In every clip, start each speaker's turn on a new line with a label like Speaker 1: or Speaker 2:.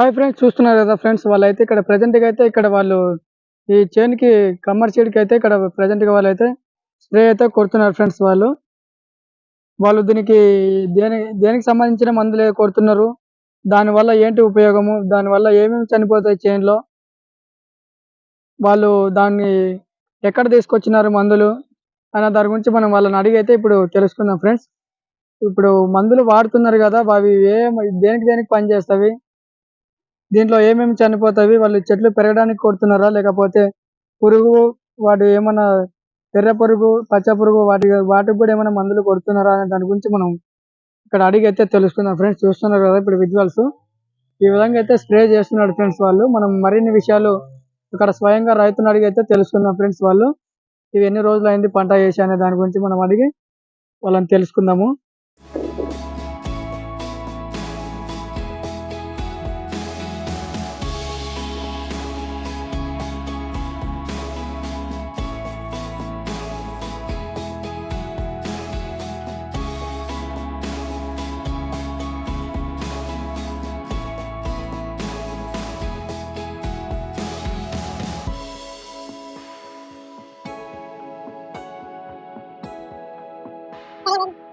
Speaker 1: Hi friends చూస్తున్నారు కదా friends వాళ్ళైతే ఇక్కడ ప్రజెంట్గా అయితే ఇక్కడ వాళ్ళు ఈ చేనుకి కమ్మర్ సీడ్కి అయితే ఇక్కడ ప్రజెంట్గా వాళ్ళైతే స్ప్రే అయితే కొడుతున్నారు ఫ్రెండ్స్ వాళ్ళు. వాళ్ళు దీనికి దేని దేనికి సంబంధించిన మందులు కొడుతున్నారు దానివల్ల ఏంటి ఉపయోగము దానివల్ల ఏమేమి చనిపోతాయి చేనులో వాళ్ళు దాన్ని ఎక్కడ తీసుకొచ్చినారు మందులు అన్న దాని గురించి మనం వాళ్ళని అడిగి అయితే ఇప్పుడు తెలుసుకుందాం ఫ్రెండ్స్. ఇప్పుడు మందులు వాడుతున్నారు కదా అవి ఏ దేనికి దేనికి పనిచేస్తాయి? దీంట్లో ఏమేమి చనిపోతాయి వాళ్ళు చెట్లు పెరగడానికి కొడుతున్నారా లేకపోతే పురుగు వాటి ఏమన్నా ఎర్ర పురుగు పచ్చ పురుగు వాటి వాటికి కూడా ఏమైనా మందులు కొడుతున్నారా అనే దాని గురించి మనం ఇక్కడ అడిగి అయితే తెలుసుకుందాం. ఫ్రెండ్స్ చూస్తున్నారు కదా ఇప్పుడు విజువల్స్ ఈ విధంగా అయితే స్ప్రే చేస్తున్నాడు ఫ్రెండ్స్ వాళ్ళు. మనం మరిన్ని విషయాలు ఇక్కడ స్వయంగా రైతుని అడిగి అయితే తెలుసుకుందాం ఫ్రెండ్స్ వాళ్ళు. ఇవి ఎన్ని రోజులు అయింది పంట వేసి అనే దాని గురించి మనం అడిగి వాళ్ళని తెలుసుకుందాము.
Speaker 2: 안녕.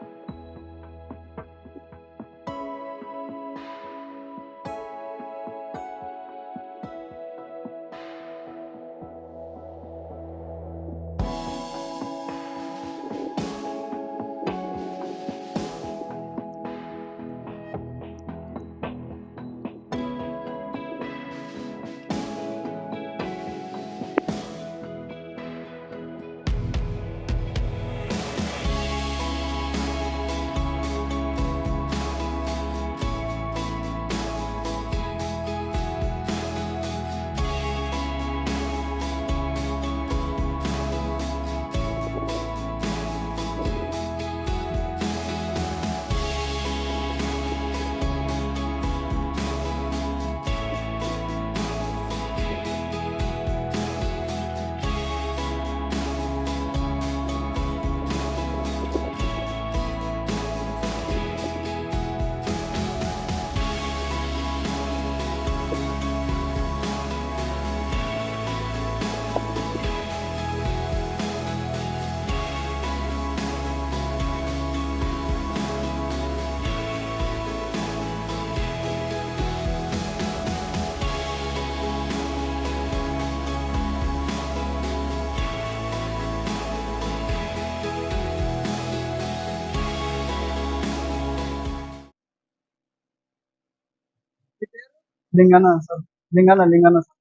Speaker 2: లింగన సార్? లింగన లింగన సార్?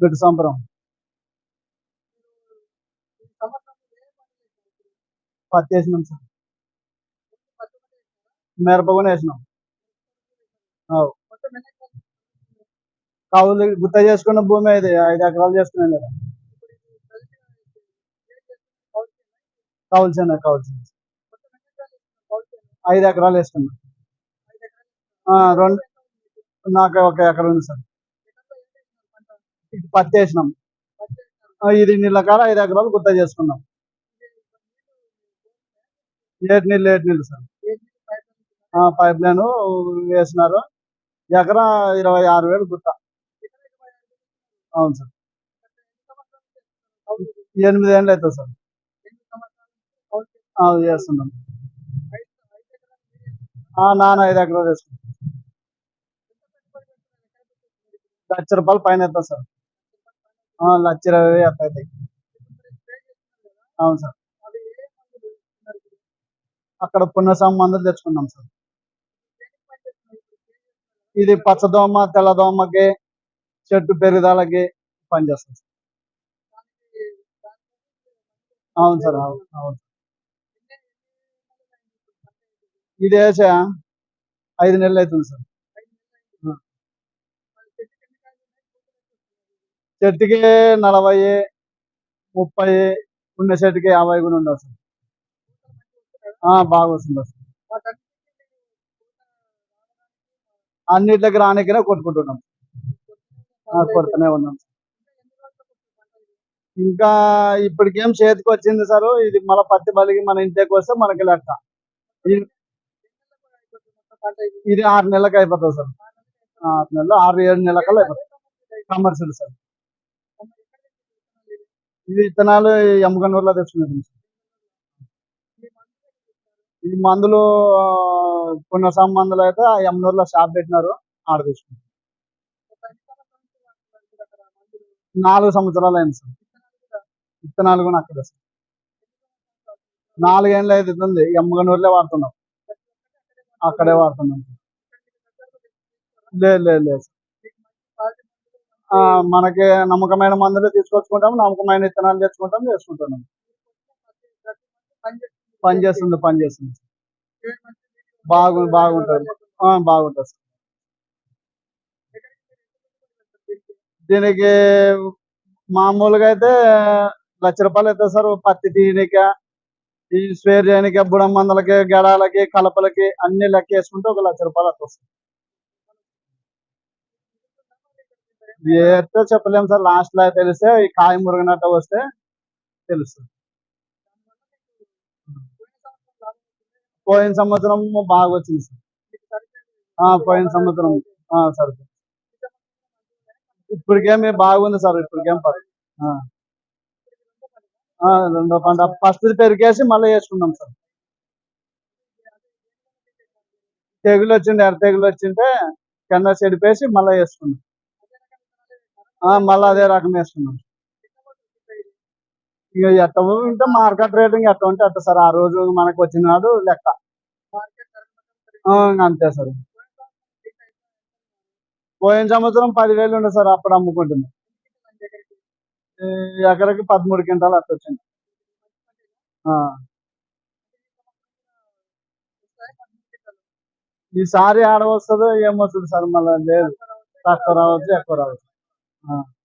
Speaker 2: గుడ్డు సంబరం. పత్తి వేసినాం సార్. మిరప కూడా వేసినాం. కావులు గుత్త చేసుకున్న భూమి అయితే ఐదు ఎకరాలు చేసుకున్నాం కదా. కౌల్సేన కావాల్సిన ఐదు ఎకరాలు వేసుకున్నాం. ఆ, రెండు నాకు ఒక ఎకరం ఉంది సార్. ఇది పత్తి వేసినాం ఇది నీళ్ళ కాడ ఐదు ఎకరాలు గుత్త చేసుకున్నాం. ఏడు నీళ్ళు ఏడు నీళ్ళు సార్. పైప్ లైన్ వేసినారు. ఎకరా ఇరవై ఆరు వేలు గుత్త. అవును సార్. ఎనిమిది ఏళ్ళు అవుతుంది సార్. చేస్తున్నాం నాన్న ఐదు ఎకరాలు వేసుకున్నాం. లక్ష రూపాయలు పైన అవుతుంది సార్. ఆ, లక్ష ఇరవై వేలు అట్లా అవుతాయి అవును సార్. అక్కడ పుణ్యస్వామి మందులు తెచ్చుకున్నాం సార్. ఇది పచ్చదోమ తెల్లదోమకి చెట్టు పెరుగుదలకి పనిచేస్తుంది సార్. అవును సార్ అవును అవును ఇది వేసా ఐదు నెలలు అవుతుంది సార్. చెట్టుకి నలభై ముప్పై ఉన్న చెట్టుకి యాభై కూడా ఉండవు సార్. ఆ, బాగా వస్తుంది సార్. అన్నిట్లకి రానికనే కొట్టుకుంటున్నాం. ఆ, కొడుతూనే ఉన్నాం ఇంకా ఇప్పటికేం చేతికి వచ్చింది సార్? ఇది మన పత్తి బలికి మన ఇంటికి వస్తే మనకి లెక్క. ఇది- ఆరు నెలలకు అయిపోతుంది సార్. ఆరు నెలలు ఆరు ఏడు నెలల కల్లా అయిపోతుంది. Commercial sir. ఇది విత్తనాలు ఎమ్మగనూరులో తెచ్చుకున్నాం సార్. ఈ మందులు పునఃసం మందులు అయితే ఆ ఎమ్మనూరులో షాప్ పెట్టినారు ఆడ తీసుకున్నాం నాలుగు సంవత్సరాలు అయింది సార్. విత్తనాలు కూడా అక్కడ సార్. నాలుగేళ్ళు అవుతుంది ఎమ్మగనూరులో వాడుతున్నాం. అక్కడే వాడుతున్నాం లేదు లేదు లేదు మనకి నమ్మకమైన మందులు తీసుకొచ్చుకుంటాం నమ్మకమైన విత్తనాలు తెచ్చుకుంటాం చేసుకుంటున్నాం పని చేస్తుంది పని చేస్తుంది బాగు బాగుంటుంది. బాగుంటుంది. దీనికి మామూలుగా అయితే లక్ష రూపాయలు అవుతుంది సార్ పత్తి తీయనిక ఈ స్వేర్ చేయనిక బుడం మందులకి గడాలకి కలపలకి అన్ని లెక్క వేసుకుంటే ఒక లక్ష రూపాయలు వస్తుంది ఏటో చెప్పలేము సార్ లాస్ట్లో తెలిస్తే ఈ కాయ మురిగినట్టు వస్తే తెలుస్తుంది. పోయిన సంవత్సరం బాగా వచ్చింది సార్. ఆ, పోయిన సంవత్సరం ఆ, సరే సార్. ఇప్పటికేమి బాగుంది సార్ ఇప్పటికేం పర్లేదు. ఆ. రెండో పంట ఫస్ట్ పెరిగేసి మళ్ళీ వేసుకున్నాం సార్. తెగులు వచ్చింది ఎర్ర తెగులు వచ్చింటే కింద చెడిపేసి మళ్ళీ వేసుకున్నాం మళ్ళీ అదే రకం వేసుకున్నాం ఇక ఎట్ట ఉంటే మార్కెట్ రేటింగ్ ఎట్ట ఉంటే అట్ట సార్? ఆ రోజు మనకు వచ్చినాడు లెక్క. ఆ, అంతే సార్. పోయిన సంవత్సరం పదివేలు ఉండే సార్ అప్పుడు అమ్ముకుంటుంది ఎకరకి పదమూడు క్వింటాలు అట్ట వచ్చింది. ఈసారి ఆడ వస్తుందో ఏమొస్తుంది సార్ మళ్ళీ లేదు. తక్కువ రావచ్చు ఎక్కువ రావచ్చు. ఆ.